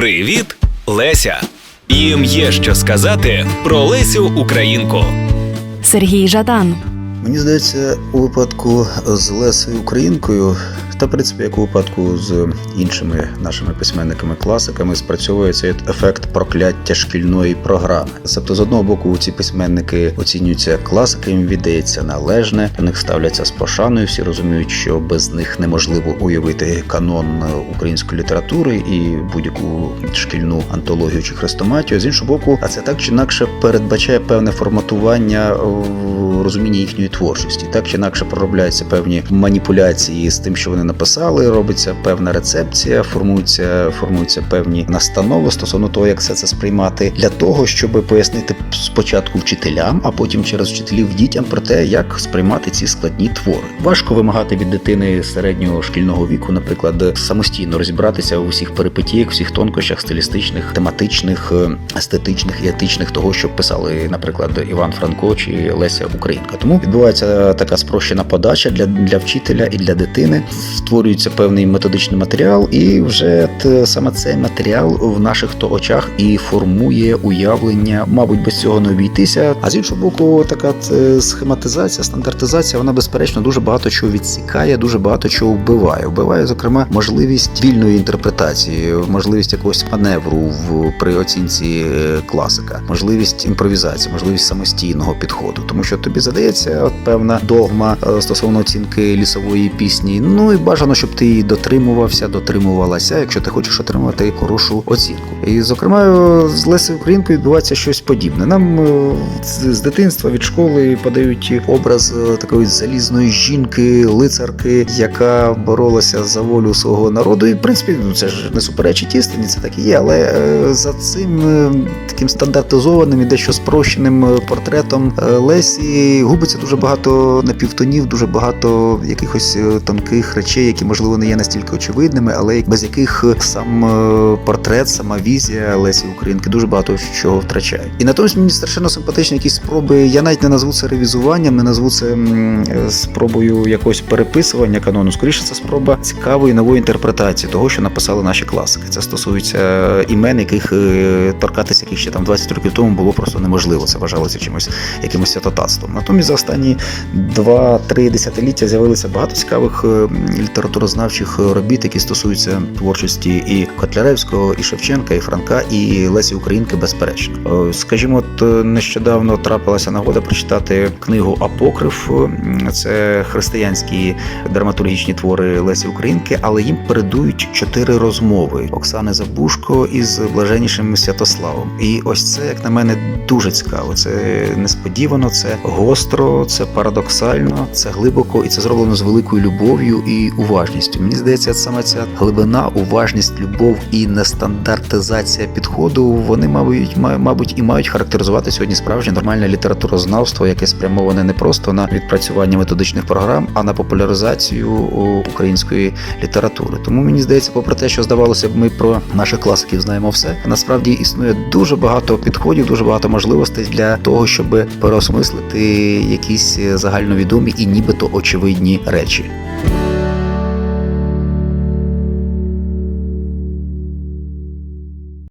Привіт, Леся! Їм є що сказати про Лесю Українку. Сергій Жадан, Мені здається, у випадку з Лесою Українкою, та в принципі, як у випадку з іншими нашими письменниками-класиками, спрацьовує цей ефект прокляття шкільної програми. Тобто, з одного боку, ці письменники оцінюються класики, їм віддається належне, до них ставляться з пошаною. Всі розуміють, що без них неможливо уявити канон української літератури і будь-яку шкільну антологію чи хрестоматію. З іншого боку, а це так чи інакше передбачає певне форматування в розумінні їхньої творчості. Так чи інакше проробляються певні маніпуляції з тим, що вони написали. Робиться певна рецепція, формуються, формуються певні настанови стосовно того, як все це сприймати, для того, щоб пояснити спочатку вчителям, а потім через вчителів дітям про те, як сприймати ці складні твори. Важко вимагати від дитини середнього шкільного віку, наприклад, самостійно розібратися у всіх перипетіях, всіх тонкощах стилістичних, тематичних, естетичних і етичних того, що писали, наприклад, Іван Франко чи Леся Українка. Тому відбувається така спрощена подача для, для вчителя і для дитини. Створюється певний методичний матеріал, і вже т- саме цей матеріал в наших то очах і формує уявлення, мабуть, без цього не обійтися. А з іншого боку, така е, схематизація, стандартизація, вона безперечно дуже багато чого відсікає, дуже багато чого вбиває. Вбиває, зокрема, можливість вільної інтерпретації, можливість якогось маневру в при оцінці е, класика, можливість імпровізації, можливість самостійного підходу, тому що тобі задається от певна догма е, стосовно оцінки лісової пісні. Ну і бажано, щоб ти її дотримувався, дотримувалася, якщо ти хочеш отримати хорошу оцінку. І зокрема, з Лесею Українкою відбувається щось подібне. Нам е, з дитинства від школи подають образ е, такої залізної жінки, лицарки, яка боролася за волю свого народу. І в принципі, ну це ж не суперечить істині, це так і є. Але за цим таким стандартизованим і дещо спрощеним портретом Лесі губиться дуже багато напівтонів, дуже багато якихось е, тонких речей, які можливо не є настільки очевидними, але без яких е, сам е, портрет, сама візія Лесі Українки дуже багато чого втрачає. І натомість мені страшенно симпатичні якісь спроби. Я навіть не назву це ревізуванням, не назву це спробою якогось переписування канону. Скоріше, це спроба цікавої нової інтерпретації того, що написали наші класики. Це стосується імен, яких торкатися яких ще там 20 років тому було просто неможливо. Це вважалося чимось якимось святотатством. Натомість за останні 2-3 десятиліття з'явилося багато цікавих е, літературознавчих робіт, які стосуються творчості і Котляревського, і Шевченка, і Франка, і Лесі Українки, безперечно. Е, Скажімо, от е, нещодавно трапилася нагода прочитати книгу Апокриф. Це християнські драматургічні твори Лесі Українки, але їм передують чотири розмови Оксани Забушко із блаженнішим Святославом. І ось це, як на мене, дуже цікаво. Це несподівано, це гостро, це парадоксально, це глибоко, і це зроблено з великою любов'ю і уважністю. Мені здається, саме ця глибина, уважність, любов і нестандартизація підходу. Вони, мабуть, мабуть, і мають характеризувати сьогодні справжнє нормальне літературознавство, яке спрямоване не просто на відпрацювання методичних програм, а на популяризацію української літератури. Тому мені здається, попри те, що здавалося б, ми про наших класиків знаємо все. Насправді існує дуже багато підходів, дуже багато можливостей для того, щоб переосмислити якісь загальновідомі і нібито очевидні речі.